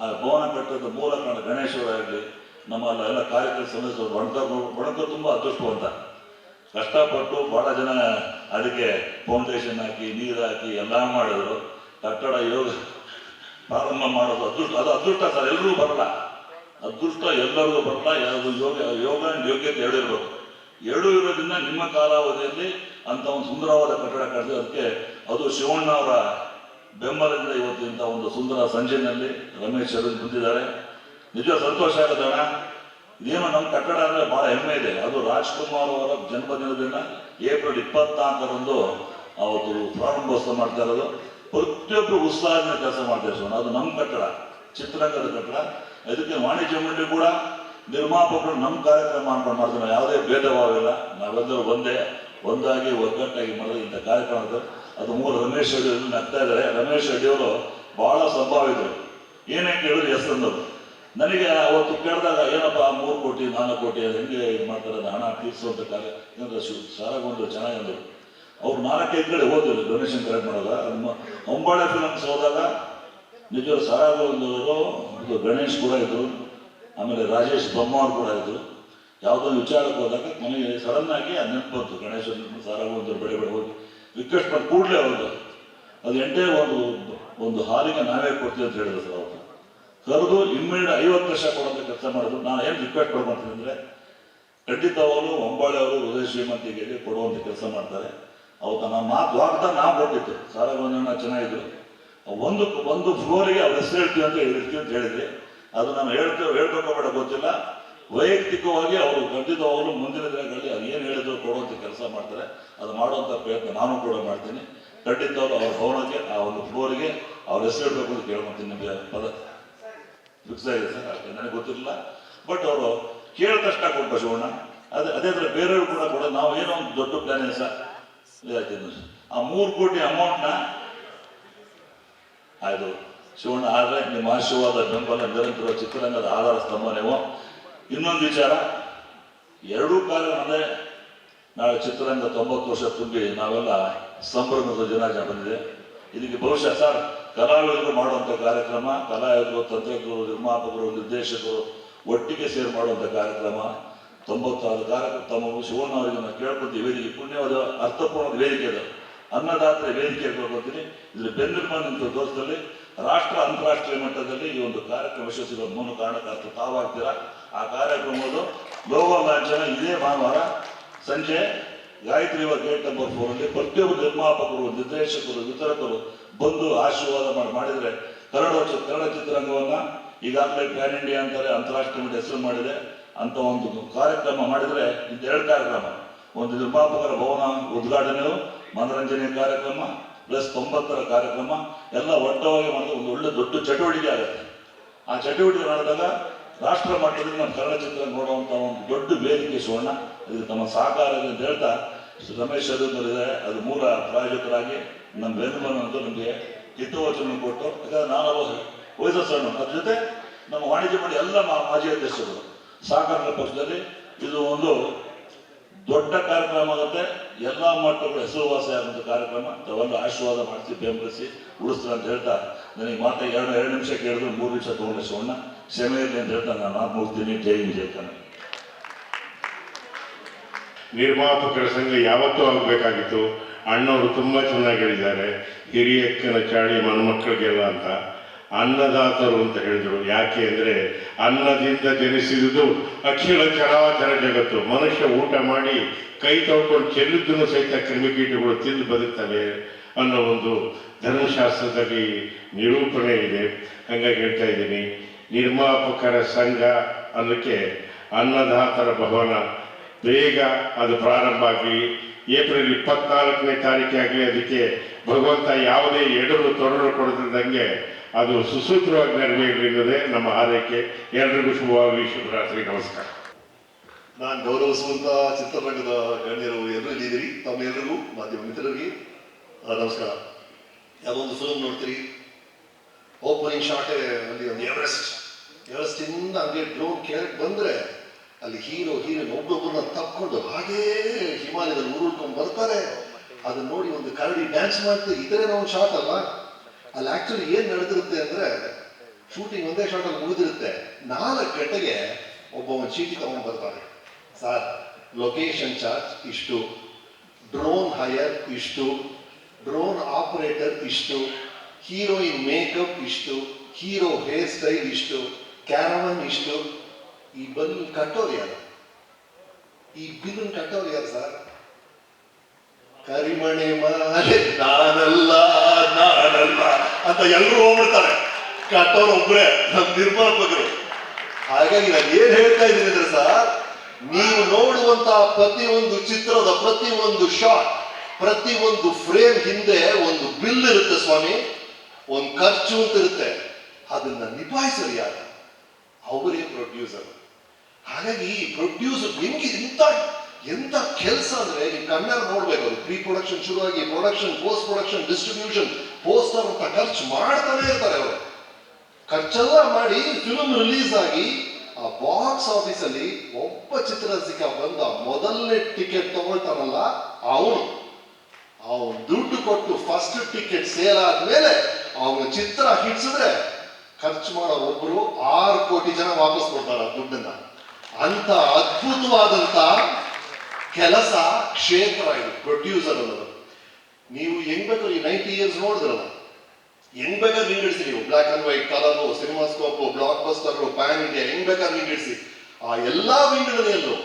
ಆ ಭವನ ಕಟ್ಟದ ಮೂಲ ಕಾರಣ ಆಗಲಿ, ನಮ್ಮ ಎಲ್ಲ ಕಾರ್ಯಕರ್ತ ಸದಸ್ಯರು ಬಣಕರ್ ಬಣಕ ತುಂಬ ಅದೃಷ್ಟವಂತ. ಕಷ್ಟಪಟ್ಟು ಬಹಳ ಜನ ಅದಕ್ಕೆ ಫೌಂಡೇಶನ್ ಹಾಕಿ, ನೀರು ಹಾಕಿ ಎಲ್ಲ ಮಾಡಿದ್ರು. ಕಟ್ಟಡ ಯೋಗ ಪ್ರಾರಂಭ ಮಾಡೋದು ಅದೃಷ್ಟ, ಅದು ಅದೃಷ್ಟ ಸರ್ ಎಲ್ಲರೂ ಬರಲ್ಲ. ಅದೃಷ್ಟ ಎಲ್ಲರಿಗೂ ಬರಲ್ಲ, ಯಾವುದು ಯೋಗ ಯೋಗ ಯೋಗ್ಯತೆ ಎರಡು ಇರಬೇಕು. ಎರಡು ಇರೋದ್ರಿಂದ ನಿಮ್ಮ ಕಾಲಾವಧಿಯಲ್ಲಿ ಅಂತ ಒಂದು ಸುಂದರವಾದ ಕಟ್ಟಡ ಕಟ್ಟಿದೆ ಅದಕ್ಕೆ ಅದು ಶಿವಣ್ಣ ಅವರ ಬೆಂಬಲದಿಂದ ಇವತ್ತು ಇಂಥ ಒಂದು ಸುಂದರ ಸಂಜೆನಲ್ಲಿ ರಮೇಶ್ ಅವರು ಬಂದಿದ್ದಾರೆ. ನಿಜ ಸಂತೋಷ ಆಗುತ್ತಣ್ಣ ಇದೇನು ನಮ್ಮ ಕಟ್ಟಡ ಅಂದ್ರೆ ಬಹಳ ಹೆಮ್ಮೆ ಇದೆ. ಅದು ರಾಜ್ಕುಮಾರ್ ಅವರ ಜನ್ಮದಿನದಿಂದ ಏಪ್ರಿಲ್ ಇಪ್ಪತ್ನಾಲ್ಕರಂದು ಅವತ್ತು ಪ್ರಾರಂಭೋತ್ಸವ ಮಾಡ್ತಾ ಇರೋದು. ಪ್ರತಿಯೊಬ್ಬರು ಉತ್ಸಾಹದಿಂದ ಕೆಲಸ ಮಾಡ್ತಾ ಇರೋದು ಅದು ನಮ್ಮ ಕಟ್ಟಡ, ಚಿತ್ರರಂಗದ ಕಟ್ಟಡ. ಅದಕ್ಕೆ ವಾಣಿಜ್ಯ ಮಂಡಳಿ ಕೂಡ ನಿರ್ಮಾಪಕರು ನಮ್ಮ ಕಾರ್ಯಕ್ರಮ ಮಾಡ್ಕೊಂಡು ಮಾಡ್ತಾರೆ. ಯಾವುದೇ ಭೇದ ಇಲ್ಲ ನಾವೆಲ್ಲರೂ ಒಂದೇ, ಒಂದಾಗಿ ಒಗ್ಗಟ್ಟಾಗಿ ಮಾಡೋದು ಇಂಥ ಕಾರ್ಯಕ್ರಮ ಅದು. ಮೂರು ರಮೇಶ್ ರೆಡ್ಡಿ ನಗ್ತಾ ಇದ್ದಾರೆ. ರಮೇಶ್ ರೆಡ್ಡಿಯವರು ಬಹಳ ಸಂಭಾವಿತರು. ಏನೇ ಕೇಳಿದ್ರು ಎಸ್ ಅಂದರು. ನನಗೆ ಅವತ್ತು ಕೇಳಿದಾಗ, ಏನಪ್ಪ, ಮೂರು ಕೋಟಿ, ನಾಲ್ಕು ಕೋಟಿ ಅದು ಹೆಂಗೆ ಇದು ಮಾಡ್ತಾರೆ ಅದು ಹಣ ತೀರಿಸುವಂತ ಕಾರ್ಯ? ಏನಂದ್ರೆ ಶಿವ ಸಾರಾಗೊಂಡು ಚೆನ್ನಾಗಿ ಅವ್ರು ನಾಲ್ಕೈದು ಕಡೆ ಹೋದ್ರು ಡೊನೇಷನ್ ಕಲೆಕ್ಟ್ ಮಾಡೋದ. ಹೊಂಬಾಳೆ ಫಿಲಮ್ಸ್ ಹೋದಾಗ ನಿಜವಾದ ಸಾರಾಗೊಂಡವರು ಇದು ಗಣೇಶ್ ಕೂಡ ಇದ್ರು. ಆಮೇಲೆ ರಾಜೇಶ್ ಬೊಮ್ಮಾರ್ ಕೂಡ ಇದ್ರು. ಯಾವುದೋ ವಿಚಾರಕ್ಕೆ ಹೋದಾಗ ನನಗೆ ಸಡನ್ ಆಗಿ ಅದು ನೆನಪು ಬಂತು. ಗಣೇಶ ಸಾರಾಗೊಂದರು ಬೆಳೆ ಬೆಳೆ ಹೋಗಿ. ರಿಕ್ವೆಸ್ಟ್ ಮಾಡಿ ಕೂಡಲೇ ಅವ್ರದ್ದು ಅದು ಎಂಟೇ ಒಂದು ಒಂದು ಹಾಲಿಗೆ ನಾವೇ ಕೊಡ್ತೀವಿ ಅಂತ ಹೇಳಿದ್ರು ಸರ್ ಅವತ್ತು ಕರೆದು ಇಮ್ಮಿಡಿಯೇಟ್ ಐವತ್ತು ಲಕ್ಷ ಕೊಡುವಂತ ಕೆಲಸ ಮಾಡಿದ್ರು ನಾನು ಏನು ರಿಕ್ವೆಸ್ಟ್ ಮಾಡ್ಕೊಂತೀನಿ ಅಂದ್ರೆ ಖಂಡಿತವಾಗಲೂ ಹೊಂಬಾಳೆ ಅವರು ಹೃದಯ ಶ್ರೀಮಂತಿಗೆ ಕೊಡುವಂತ ಕೆಲಸ ಮಾಡ್ತಾರೆ. ಅವತ್ತು ತನ್ನ ಮಾತು ಹಾಕ್ತಾ ನಾವು ಕೊಟ್ಟಿತ್ತು ಸಾರಾಗೊಂದಣ್ಣ ಚೆನ್ನಾಗಿದ್ರು. ಒಂದು ಒಂದು ಫ್ಲೋರಿಗೆ ಅವ್ರ ಹೆಸರು ಹೇಳ್ತೀವಿ ಅಂತ ಹೇಳಿರ್ತೀವಿ ಅಂತ ಹೇಳಿದ್ರಿ, ಅದು ನಾನು ಹೇಳ್ತೇವೆ ಹೇಳ್ಬೇಕೋ ಬೇಡ ಗೊತ್ತಿಲ್ಲ. ವೈಯಕ್ತಿಕವಾಗಿ ಅವರು ಖಂಡಿತವಾಗಲೂ ಮುಂದಿನ ದಿನಗಳಲ್ಲಿ ಅದು ಏನು ಹೇಳಿದ್ರು ಕೊಡುವಂತ ಕೆಲಸ ಮಾಡ್ತಾರೆ. ಅದು ಮಾಡುವಂತ ಪ್ರಯತ್ನ ನಾನು ಕೂಡ ಮಾಡ್ತೀನಿ. ಖಂಡಿತ ಅವ್ರು, ಅವ್ರ ಭವನಕ್ಕೆ, ಆ ಒಂದು ಫ್ಲೋರಿಗೆ ಅವ್ರ ಹೆಸರು ಹೇಳ್ಬೇಕು ಅಂತ ಕೇಳ್ಕೊಂತೀನಿ. ನಿಮಗೆ ಪದ ಫಿಕ್ಸ್ ಆಗಿದೆ ಸರ್ ನನಗೆ ಗೊತ್ತಿರಲಿಲ್ಲ. ಬಟ್ ಅವರು ಕೇಳ ತಕ್ಷಣ ಕೊಟ್ಟು ಶಿವಣ್ಣ ಅದೇ ಅದೇ ಥರ ಬೇರೆಯವ್ರು ಕೂಡ ನಾವು ಏನೋ ಒಂದು ದೊಡ್ಡ ಪ್ಲಾನ್ ಇದೆ ಸರ್. ಆ ಮೂರು ಕೋಟಿ ಅಮೌಂಟ್ನ ಆಯ್ತು ಶಿವಣ್ಣ ಆದರೆ ನಿಮ್ಮ ಆಶೀರ್ವಾದ, ಬೆಂಬಲ, ನಿರಂತರ ಚಿತ್ರರಂಗದ ಆಧಾರ ಸ್ತಂಭ ನೀವು. ಇನ್ನೊಂದು ವಿಚಾರ, ಎರಡೂ ಕಾಲ ಅಂದರೆ ನಾಳೆ ಚಿತ್ರರಂಗ ತೊಂಬತ್ತು ವರ್ಷ ತುಂಬಿ ನಾವೆಲ್ಲ ಸಂಭ್ರಮದ ದಿನಾಚರಣೆ ಬಂದಿದೆ. ಇದಕ್ಕೆ ಬಹುಶಃ ಸರ್ ಕಲಾವಿದರು ಮಾಡುವಂಥ ಕಾರ್ಯಕ್ರಮ, ಕಲಾವಿದರು, ತಂತ್ರಜ್ಞರು, ನಿರ್ಮಾಪಕರು, ನಿರ್ದೇಶಕರು ಒಟ್ಟಿಗೆ ಸೇರಿ ಮಾಡುವಂಥ ಕಾರ್ಯಕ್ರಮ. ತೊಂಬತ್ತಾರು ಕಾರ್ಯಕ್ರಮ ತಮ್ಮ ಶಿವಣ್ಣ ಅವರಿಗೆ ನಾವು ವೇದಿಕೆ, ಪುಣ್ಯವಾದ ಅರ್ಥಪೂರ್ಣ ವೇದಿಕೆ ಅದು. ಅನ್ನದಾತ್ರ ವೇದಿಕೆ ಕೇಳ್ಕೊತೀನಿ ಇಲ್ಲಿ ಬೆನ್ನೆಲುಬು ನಿಂತ ದೋಷದಲ್ಲಿ ರಾಷ್ಟ್ರ ಅಂತಾರಾಷ್ಟ್ರೀಯ ಮಟ್ಟದಲ್ಲಿ ಈ ಒಂದು ಕಾರ್ಯಕ್ರಮ ಯಶಸ್ವಿಗಳ ಮೂಲ ಕಾರಣಕರ್ತ ತಾವಾಗ್ತೀರಾ? ಆ ಕಾರ್ಯಕ್ರಮದ ಲೋಗೋ ಲಾಂಛನ ಇದೇ ಭಾನುವಾರ ಸಂಜೆ ಗಾಯತ್ರಿ ಗೇಟ್ ನಂಬರ್ ಫೋರ್ ಅಲ್ಲಿ ಪ್ರತಿಯೊಬ್ಬ ನಿರ್ಮಾಪಕರು, ನಿರ್ದೇಶಕರು, ವಿತರಕರು ಬಂದು ಆಶೀರ್ವಾದ ಮಾಡಿ ಮಾಡಿದರೆ ಕನ್ನಡ ಕನ್ನಡ ಚಿತ್ರರಂಗವನ್ನ ಈಗಾಗಲೇ ಪ್ಯಾನ್ ಇಂಡಿಯಾ ಅಂತಾರೆ ಅಂತಾರಾಷ್ಟ್ರೀಯ ಮಟ್ಟ ಹೆಸರು ಮಾಡಿದೆ. ಅಂತ ಒಂದು ಕಾರ್ಯಕ್ರಮ ಮಾಡಿದ್ರೆ ಇದೆರಡು ಕಾರ್ಯಕ್ರಮ. ಒಂದು ನಿರ್ಮಾಪಕರ ಭವನ ಉದ್ಘಾಟನೆಯು ಮನರಂಜನೆ ಕಾರ್ಯಕ್ರಮ ಪ್ಲಸ್ ತೊಂಬತ್ತರ ಕಾರ್ಯಕ್ರಮ, ಎಲ್ಲ ಒಟ್ಟವಾಗಿ ಮಾಡಿದ್ರೆ ಒಂದು ಒಳ್ಳೆ ದೊಡ್ಡ ಚಟುವಟಿಕೆ ಆಗುತ್ತೆ. ಆ ಚಟುವಟಿಕೆ ಮಾಡಿದಾಗ ರಾಷ್ಟ್ರ ಮಟ್ಟದಲ್ಲಿ ನಮ್ಮ ಕನ್ನಡ ಚಿತ್ರ ನೋಡುವಂತ ಒಂದು ದೊಡ್ಡ ವೇದಿಕೆ ಸುವರ್ಣ ಇದು ತಮ್ಮ ಸಹಕಾರ ಅಂತ ಹೇಳ್ತಾ ರಮೇಶ್ ಇದೆ ಅದು ಮೂಲ ಪ್ರಾಯೋಜಕರಾಗಿ ನಮ್ಮ ಬೆನ್ನುಮನ ಅಂತ ನಮಗೆ ಹಿತವಚನ ಕೊಟ್ಟು, ಯಾಕಂದ್ರೆ ನಾನು ವಯಸ್ಸ ಸಣ್ಣ ಅದ್ರ ಜೊತೆ ನಮ್ಮ ವಾಣಿಜ್ಯ ಮಂಡಳಿ ಎಲ್ಲ ಮಾಜಿ ಅಧ್ಯಕ್ಷರು ಸಹಕಾರ ಪಕ್ಷದಲ್ಲಿ ಇದು ಒಂದು ದೊಡ್ಡ ಕಾರ್ಯಕ್ರಮ ಆಗುತ್ತೆ. ಎಲ್ಲಾ ಮಟ್ಟಗಳು ಹೆಸರುವಾಸಿ ಆಗುವಂಥ ಕಾರ್ಯಕ್ರಮ. ತಾವೆಲ್ಲ ಆಶೀರ್ವಾದ ಮಾಡಿಸಿ ಬೆಂಬಲಿಸಿ ಉಳಿಸ್ತಾರೆ ಅಂತ ಹೇಳ್ತಾ ನನಗೆ ಮಾತ್ರ ಎರಡು ಎರಡು ನಿಮಿಷ ಕೇಳಿದ್ರು, ಮೂರು ನಿಮಿಷ ತಗೊಂಡೆ ಸೋಣ ಕ್ಷಮೆ ಇರಲಿ ಅಂತ ಹೇಳ್ತಾ ನಾನು ಮಾತು ಮುಗಿಸ್ತೀನಿ ಜೈ ವಿಜಯ ಕನ್ನಡ.
ನಿರ್ಮಾಪಕರ ಸಂಘ ಯಾವತ್ತೂ ಆಗಬೇಕಾಗಿತ್ತು. ಅಣ್ಣವರು ತುಂಬ ಚೆನ್ನಾಗಿ ಹೇಳಿದ್ದಾರೆ ಹಿರಿಯಕ್ಕನ ಚಾಳಿ ಮನ್ಮಕ್ಕಳಿಗೆಲ್ಲ ಅಂತ. ಅನ್ನದಾತರು ಅಂತ ಹೇಳಿದರು. ಯಾಕೆ ಅಂದರೆ ಅನ್ನದಿಂದ ಜನಿಸಿದುದು ಅಖಿಲ ಚರಾಚರ ಜಗತ್ತು. ಮನುಷ್ಯ ಊಟ ಮಾಡಿ ಕೈ ತೊಳ್ಕೊಂಡು ಚೆಲ್ಲಿದ್ದನ್ನು ಸಹಿತ ಕ್ರಿಮಿಕೀಟಗಳು ತಿಂದು ಬದುಕ್ತವೆ ಅನ್ನೋ ಒಂದು ಧರ್ಮಶಾಸ್ತ್ರದಲ್ಲಿ ನಿರೂಪಣೆ ಇದೆ. ಹಂಗಾಗಿ ಹೇಳ್ತಾ ಇದ್ದೀನಿ. ನಿರ್ಮಾಪಕರ ಸಂಘ ಅನ್ನಕ್ಕೆ ಅನ್ನದಾತರ ಭವನ. ಬೇಗ ಅದು ಪ್ರಾರಂಭ ಆಗಲಿ ಏಪ್ರಿಲ್ ಇಪ್ಪತ್ನಾಲ್ಕನೇ ತಾರೀಕಾಗಲಿ ಅದಕ್ಕೆ ಭಗವಂತ ಯಾವುದೇ ಎಡರು ತೊಡರು ಕೊಡದಿದ್ದಂಗೆ ಅದು ಸುಸೂತ್ರವಾಗಿ ನೆರವೇರಲಿ ಅನ್ನೋದೇ ನಮ್ಮ ಹಾರೈಕೆ. ಎಲ್ರಿಗೂ ಶುಭವಾಗಲಿ. ಶುಭರಾತ್ರಿ. ನಮಸ್ಕಾರ.
ನಾನು ಗೌರವಿಸುವಂತ ಚಿತ್ರರಂಗದ ಗಣ್ಯರು ಎಲ್ಲರೂ ಇಲ್ಲಿದ್ದೀರಿ. ತಮ್ಮೆಲ್ಲರಿಗೂ ಮಾಧ್ಯಮ ಮಿತ್ರರಿಗೆ ನಮಸ್ಕಾರ. ಯಾವುದೋ ಒಂದು ಫಿಲ್ಮ್ ನೋಡ್ತೀರಿ? ಓಪನಿಂಗ್ ಶಾಟೇ ಅಲ್ಲಿ ಒಂದು ಎವರೆಸ್ಟ್ ಇಂದ ಹಂಗೆ ಡ್ರೋನ್ ಕೆಳಗೆ ಬಂದ್ರೆ ಅಲ್ಲಿ ಹೀರೋ ಹೀರೋನ್ ಒಬ್ಬೊಬ್ಬರನ್ನ ತಕ್ಕೊಂಡು ಹಾಗೇ ಹಿಮಾಲಯದಲ್ಲಿ ಉರುಳ್ಕೊಂಡು ಬರ್ತಾರೆ. ಅದನ್ನ ನೋಡಿ ಒಂದು ಕರಡಿ ಡ್ಯಾನ್ಸ್ ಮಾಡ್ತೀವಿ ಇದರೇನೋ ಒಂದು ಶಾಟ್ ಅಲ್ಲ ಅಲ್ಲಿ ಆಕ್ಚುಲಿ ಏನ್ ನಡೆದಿರುತ್ತೆ ಅಂದ್ರೆ ಶೂಟಿಂಗ್ ಒಂದೇ ಶಾಟ್ ಅಲ್ಲಿ ಮುಗಿದಿರುತ್ತೆ. ನಾಲ್ಕು ಗಂಟೆಗೆ ಒಬ್ಬ ಒಂದು ಚೀಟಿ ತಗೊಂಡ್ ಬರ್ತಾರೆ ಸರ್ ಲೊಕೇಶನ್ ಚಾರ್ಜ್ ಇಷ್ಟು ಡ್ರೋನ್ ಹೈಯರ್ ಇಷ್ಟು ಡ್ರೋನ್ ಆಪರೇಟರ್ ಇಷ್ಟು ಹೀರೋಯಿನ್ ಮೇಕಪ್ ಇಷ್ಟು ಹೀರೋ ಹೇರ್ ಸ್ಟೈಲ್ ಇಷ್ಟು ಕ್ಯಾರವನ್ ಇಷ್ಟು ಈ ಬಿಲ್ ಕಟ್ಟೋರು ಯಾರು? ಸರ್? ಕರಿಮಣೆ ಮಾಲೆ, ನಾನಲ್ಲ ನಾನಲ್ಲ ಅಂತ ಎಲ್ಲರೂ ಹೋಗ್ಬಿಡ್ತಾರೆ. ಕಟ್ಟೋರು ಒಬ್ಬರೇ ನಮ್ಮ ನಿರ್ಮಾಪಕರು ಹಾಗಾಗಿ ನಾನು ಏನ್ ಹೇಳ್ತಾ ಇದ್ದೀನಿ ಅಂದ್ರೆ ಸರ್, ನೀವು ನೋಡುವಂತ ಒಂದು ಚಿತ್ರದ ಪ್ರತಿಯೊಂದು ಶಾಟ್ ಒಂದು ಫ್ರೇಮ್ ಹಿಂದೆ ಒಂದು ಬಿಲ್ ಇರುತ್ತೆ ಸ್ವಾಮಿ. ಒಂದು ಖರ್ಚು ಅಂತ ಇರುತ್ತೆ. ಅದನ್ನ ನಿಭಾಯಿಸಲು ಯಾರು? ಅವರೇ ಪ್ರೊಡ್ಯೂಸರ್ ಹಾಗಾಗಿ ಪ್ರೊಡ್ಯೂಸರ್ ನಿಮ್ಗೆ ಇಂತ ಎಂತ ಕೆಲಸ ಅಂದ್ರೆ ನೀವು ಕಣ್ಣಲ್ಲಿ ನೋಡ್ಬೇಕು. ಅದು ಪ್ರೀ ಪ್ರೊಡಕ್ಷನ್ ಶುರುವಾಗಿ production post production distribution poster ಅಂತ ಖರ್ಚು ಮಾಡ್ತಾನೆ ಇರ್ತಾರೆ ಅವರು. ಖರ್ಚೆಲ್ಲ ಮಾಡಿ ಫಿಲ್ಮ್ ರಿಲೀಸ್ ಆಗಿ ಆ ಬಾಕ್ಸ್ ಆಫೀಸ್ ಅಲ್ಲಿ ಒಬ್ಬ ಸಿಕ್ಕ ಬಂದ ಮೊದಲನೇ ಟಿಕೆಟ್ ತಗೊಳ್ತಾನಲ್ಲ ಅವನು. ಅವನು ದುಡ್ಡು ಕೊಟ್ಟು ಫಸ್ಟ್ ಟಿಕೆಟ್ ಸೇಲ್ ಆದ್ಮೇಲೆ ಅವನ ಚಿತ್ರ ಹಿಡ್ಸಿದ್ರೆ ಖರ್ಚು ಮಾಡೋ ಒಬ್ರು ಆರು ಕೋಟಿ ಜನ ವಾಪಸ್ ಕೊಡ್ತಾರೆ ದುಡ್ಡನ್ನ. ಅಂತ ಅದ್ಭುತವಾದಂತ ಕೆಲಸ ಕ್ಷೇತ್ರ ಇದು ಪ್ರೊಡ್ಯೂಸರ್ ಅನ್ನೋದು ನೀವು ಹೆಂಗ್ ಬೇಕಾದ್ರೆ ಈ ನೈಂಟಿ ಇಯರ್ಸ್ ನೋಡಿದ್ರಲ್ಲ? ಹೆಂಗ್ ಬೇಕಾದ್ರೆ ವಿಂಗಡಿಸಿ ನೀವು black and white colour cinemascope blockbuster pan India ಹೆಂಗ್ ಬೇಕಾದ್ರೆ ವಿಂಗಡಿಸಿ ಆ ಎಲ್ಲಾ ವಿಂಗಡಣೆಯಲ್ಲೂ